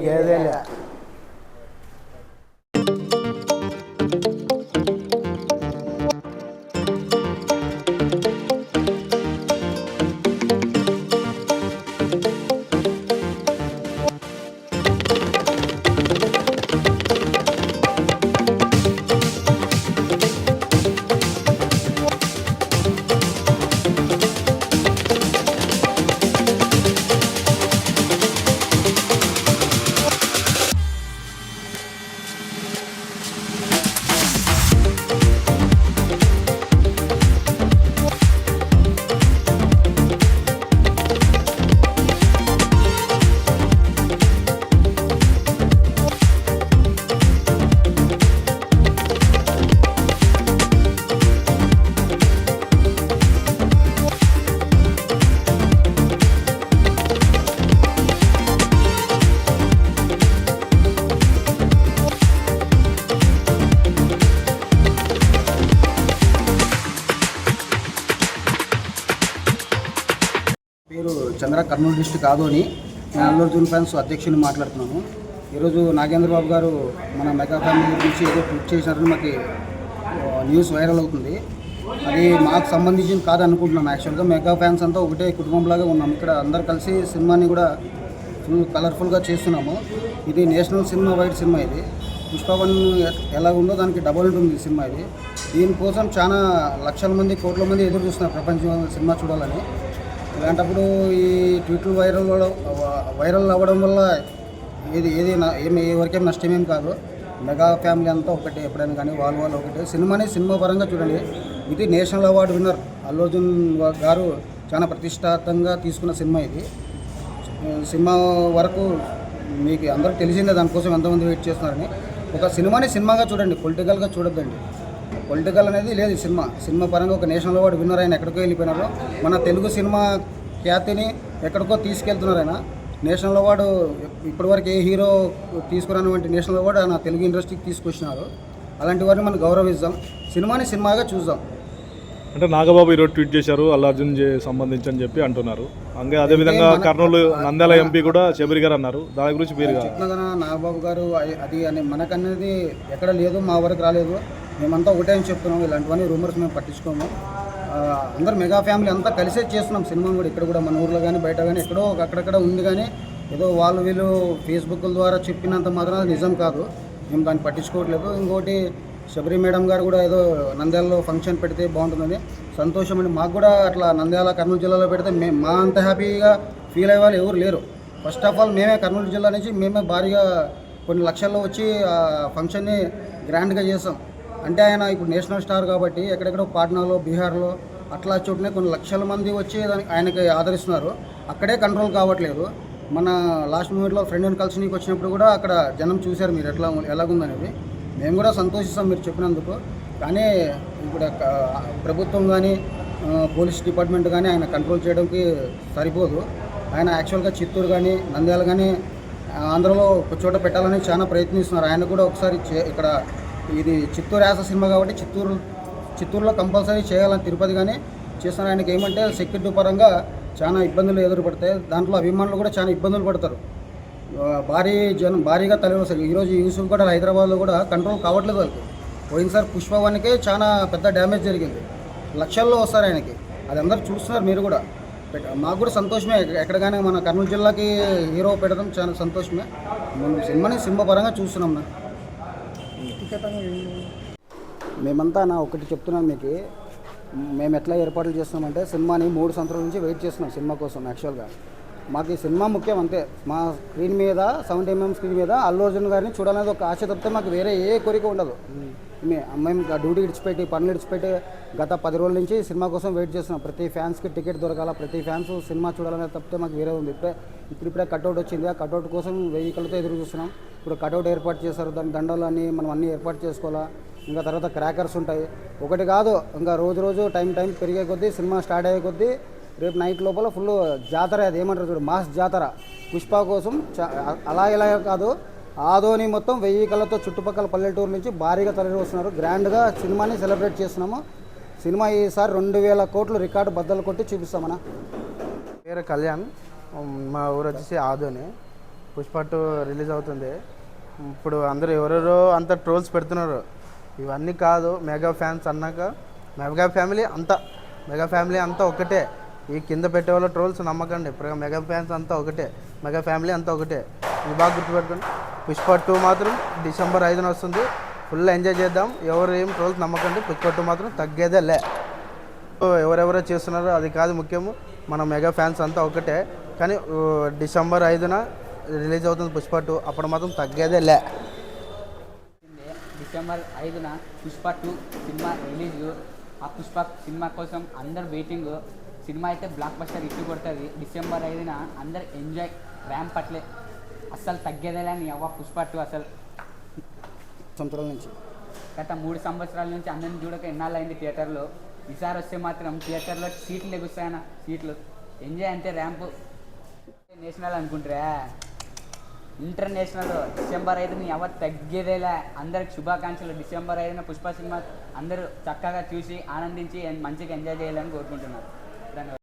గేదెలే పేరు చంద్ర కర్నూలు డిస్టిక్ ఆదోని నేను Allu June fans అధ్యక్షుని మాట్లాడుతున్నాను. ఈరోజు నాగేంద్ర బాబు గారు మన మెగా ఫ్యామిలీ గురించి ఏదో ట్వీట్ చేశారని మాకు న్యూస్ వైరల్ అవుతుంది. అది మాకు సంబంధించింది కాదనుకుంటున్నాం యాక్చువల్గా. మెగా ఫ్యాన్స్ అంతా ఒకటే కుటుంబంలాగా ఉన్నాం. ఇక్కడ అందరు కలిసి సినిమాని కూడా ఫుల్ కలర్ఫుల్గా చేస్తున్నాము. ఇది నేషనల్ సినిమా వైడ్ సినిమా ఇది. పుష్పవన్ ఎలా ఉందో దానికి డబల్ ఉంటుంది ఈ సినిమా ఇది. దీనికోసం చాలా లక్షల మంది కోట్ల మంది ఎదురు చూస్తున్నారు ప్రపంచం సినిమా చూడాలని. ఇలాంటప్పుడు ఈ ట్వీట్లు వైరల్ వైరల్ అవ్వడం వల్ల ఏది ఏది ఏమి ఎవరికేం నష్టమేం కాదు. మెగా ఫ్యామిలీ అంతా ఒకటే ఎప్పుడైనా కానీ వాళ్ళు వాళ్ళు ఒకటే. సినిమాని సినిమా పరంగా చూడండి. ఇది national award winner Allu Arjun గారు చాలా ప్రతిష్టాత్మకంగా తీసుకున్న సినిమా ఇది. సినిమా వరకు మీకు అందరూ తెలిసిందే దానికోసం ఎంతమంది వెయిట్ చేస్తున్నారని. ఒక సినిమాని సినిమాగా చూడండి పొలిటికల్గా చూడొద్దండి. పొలిటికల్ అనేది లేదు సినిమా. సినిమా పరంగా ఒక నేషనల్ అవార్డు విన్నర్ ఆయన ఎక్కడికో వెళ్ళిపోయినారో. మన తెలుగు సినిమా ఖ్యాతిని ఎక్కడికో తీసుకెళ్తున్నారు ఆయన. నేషనల్ అవార్డు ఇప్పటివరకు ఏ హీరో తీసుకురానివంటి నేషనల్ అవార్డు ఆయన తెలుగు ఇండస్ట్రీకి తీసుకొచ్చినారు. అలాంటి వారిని మనం గౌరవిద్దాం. సినిమాని సినిమాగా చూద్దాం. అంటే నాగబాబు ఈరోజు ట్వీట్ చేశారు అల్లు అర్జున్ సంబంధించి అని చెప్పి అంటున్నారు. అంగే అదేవిధంగా కర్నూలు నంద్యాల ఎంపీ కూడా శబరి గారు అన్నారు. దాని గురించి మీరు నాగబాబు గారు అది అని మనకనేది ఎక్కడ లేదు మా వరకు రాలేదు. మేమంతా ఒకటే అని చెప్తున్నాం. ఇలాంటివన్నీ రూమర్స్ మేము పట్టించుకోము. అందరు మెగా ఫ్యామిలీ అంతా కలిసే చేస్తున్నాం సినిమా కూడా. ఇక్కడ కూడా మన ఊర్లో కానీ బయట కానీ ఎక్కడో ఒక అక్కడక్కడ ఉంది కానీ ఏదో వాళ్ళు వీళ్ళు ఫేస్బుక్ల ద్వారా చెప్పినంత మాత్రం అది నిజం కాదు. మేము దాన్ని పట్టించుకోవట్లేదు. ఇంకోటి శబరి మేడం గారు కూడా ఏదో నంద్యాలలో ఫంక్షన్ పెడితే బాగుంటుందని సంతోషం అండి మాకు కూడా అట్లా నంద్యాల కర్నూలు జిల్లాలో పెడితే మేము మా అంత హ్యాపీగా ఫీల్ అయ్యే వాళ్ళు ఎవరు లేరు. ఫస్ట్ ఆఫ్ ఆల్ మేమే కర్నూలు జిల్లా నుంచి మేమే భారీగా కొన్ని లక్షల్లో వచ్చి ఆ ఫంక్షన్ని గ్రాండ్గా చేసాం. అంటే ఆయన ఇప్పుడు నేషనల్ స్టార్ కాబట్టి ఎక్కడెక్కడో పాట్నాలో బీహార్లో అట్లా చోటునే కొన్ని లక్షల మంది వచ్చి దానికి ఆయనకి ఆదరిస్తున్నారు. అక్కడే కంట్రోల్ కావట్లేదు. మన లాస్ట్ మూమెంట్లో ఫ్రెండ్ని కలిసి నీకు వచ్చినప్పుడు కూడా అక్కడ జనం చూశారు మీరు ఎట్లా ఎలాగుందనేది. మేము కూడా సంతోషిస్తాం మీరు చెప్పినందుకు. కానీ ఇప్పుడు ప్రభుత్వం కానీ పోలీస్ డిపార్ట్మెంట్ కానీ ఆయన కంట్రోల్ చేయడానికి సరిపోదు. ఆయన యాక్చువల్గా చిత్తూరు కానీ నంద్యాల కానీ ఆంధ్రలో ఒక చోట పెట్టాలని చాలా ప్రయత్నిస్తున్నారు. ఆయన కూడా ఒకసారి చే- ఇక్కడ ఇది చిత్తూరు యాస సినిమా కాబట్టి చిత్తూరు చిత్తూరులో కంపల్సరీ చేయాలని తిరుపతి కానీ చేసిన ఆయనకి ఏమంటే సెక్యూరిటీ పరంగా చాలా ఇబ్బందులు ఎదురుపడతాయి. దాంట్లో అభిమానులు కూడా చాలా ఇబ్బందులు పడతారు. భారీ జనం భారీగా తరలి ఈరోజు యూసుఫ్ కూడా హైదరాబాద్లో కూడా కంట్రోల్ కావట్లేదు వాళ్ళకి. పోయినసారి పుష్ప చాలా పెద్ద డ్యామేజ్ జరిగింది. లక్షల్లో వస్తారు ఆయనకి. అది అందరు చూస్తున్నారు మీరు కూడా. మాకు కూడా సంతోషమే. ఎక్క- ఎక్కడ కానీ మన కర్నూలు జిల్లాకి హీరో పెట్టడం చాలా సంతోషమే. మనం సినిమాని సినిమా పరంగా చూస్తున్నాం నా మేమంతా నా ఒకటి చెప్తున్నాను మీకు. మేము ఎట్లా ఏర్పాట్లు చేస్తున్నామంటే సినిమాని మూడు సంవత్సరాల నుంచి వెయిట్ చేస్తున్నాం సినిమా కోసం యాక్చువల్గా మాకు ఈ సినిమా ముఖ్యం అంతే. మా స్క్రీన్ మీద సెవెంటీ ఎంఎం స్క్రీన్ మీద అల్లు అర్జున్ గారిని చూడాలనేది ఒక ఆశ తప్పితే మాకు వేరే ఏ కోరిక ఉండదు. మేము డ్యూటీ ఇడిచిపెట్టి పనులు ఇడిచిపెట్టి గత పది రోజుల నుంచి సినిమా కోసం వెయిట్ చేస్తున్నాం. ప్రతి ఫ్యాన్స్కి టికెట్ దొరకాల? ప్రతి ఫ్యాన్స్ సినిమా చూడాలనే తప్పితే మాకు వేరే ఉంది. ఇప్పుడే ఇప్పుడు ఇప్పుడే కట్అవుట్ వచ్చింది. ఆ కట్అవుట్ కోసం వెయ్యి కళ్ళతో ఎదురు చూస్తున్నాం. ఇప్పుడు కట్అవుట్ ఏర్పాటు చేశారు. దాని దండలు అన్నీ మనం అన్నీ ఏర్పాటు చేసుకోవాలా? ఇంకా తర్వాత క్రాకర్స్ ఉంటాయి. ఒకటి కాదు ఇంకా రోజు రోజు టైం టైం పెరిగే కొద్దీ సినిమా స్టార్ట్ అయ్యే కొద్దీ రేపు నైట్ లోపల ఫుల్ జాతర అది. ఏమంటారు చూడు? మాస్ జాతర. పుష్ప కోసం చ- అలా ఇలా కాదు. ఆదోని మొత్తం వెయ్యి కళ్ళతో చుట్టుపక్కల పల్లెటూరు నుంచి భారీగా తరలి వస్తున్నారు. గ్రాండ్గా సినిమాని సెలబ్రేట్ చేస్తున్నాము. సినిమా ఈసారి రెండు వేల కోట్లు రికార్డు బద్దలు కొట్టి చూపిస్తామన్నా. పేరు కళ్యాణ్. మా ఊరు వచ్చేసి ఆదోని. పుష్ప టూ రిలీజ్ అవుతుంది. ఇప్పుడు అందరూ ఎవరెవరో అంత ట్రోల్స్ పెడుతున్నారు. ఇవన్నీ కాదు మెగా ఫ్యాన్స్ అన్నాక మెగా ఫ్యామిలీ అంతా మెగా ఫ్యామిలీ అంతా ఒకటే. ఈ కింద పెట్టే వాళ్ళ ట్రోల్స్ నమ్మకండి. ఇప్పుడు మెగా ఫ్యాన్స్ అంతా ఒకటే. మెగా ఫ్యామిలీ అంతా ఒకటే. ఇది బాగా గుర్తుపెట్టుకోండి. పుష్ప టూ మాత్రం డిసెంబర్ ఐదున వస్తుంది. ఫుల్ ఎంజాయ్ చేద్దాం. ఎవరు ఏం ట్రోల్స్ నమ్మకండి. పుష్ప టూ మాత్రం తగ్గేదే లే ఓ, ఎవరెవరో చేస్తున్నారో అది కాదు ముఖ్యము. మన మెగా ఫ్యాన్స్ అంతా ఒకటే. కానీ డిసెంబర్ ఐదున రిలీజ్ అవుతుంది పుష్ప టూ. అప్పుడు మాత్రం తగ్గేదే లే డిసెంబర్ ఐదున పుష్ప టూ సినిమా రిలీజ్. ఆ పుష్ప సినిమా కోసం అందరు వెయిటింగ్. సినిమా అయితే బ్లాక్ బస్టర్ ఇట్టు కొడుతుంది. డిసెంబర్ ఐదున అందరు ఎంజాయ్. ర్యాంప్ పట్లే అస్సలు తగ్గేదేలే అని అవ్వ పుష్ప టూ అసలు. సంవత్సరాల నుంచి. గత మూడు సంవత్సరాల నుంచి అందరిని చూడక ఎన్నాళ్ళు అయింది థియేటర్లో? ఈసారి వస్తే మాత్రం థియేటర్లో సీట్లు లెగుస్తాయన్న సీట్లు. ఎంజాయ్ అంటే ర్యాంపు. నేషనల్ అనుకుంటారా? ఇంటర్నేషనల్ డిసెంబర్ ఐదుని ఎవరు తగ్గేదేలే. అందరికి శుభాకాంక్షలు. డిసెంబర్ ఐదున పుష్ప సినిమా అందరూ చక్కగా చూసి ఆనందించి మంచిగా ఎంజాయ్ చేయాలని కోరుకుంటున్నారు ధన్యవాదాలు.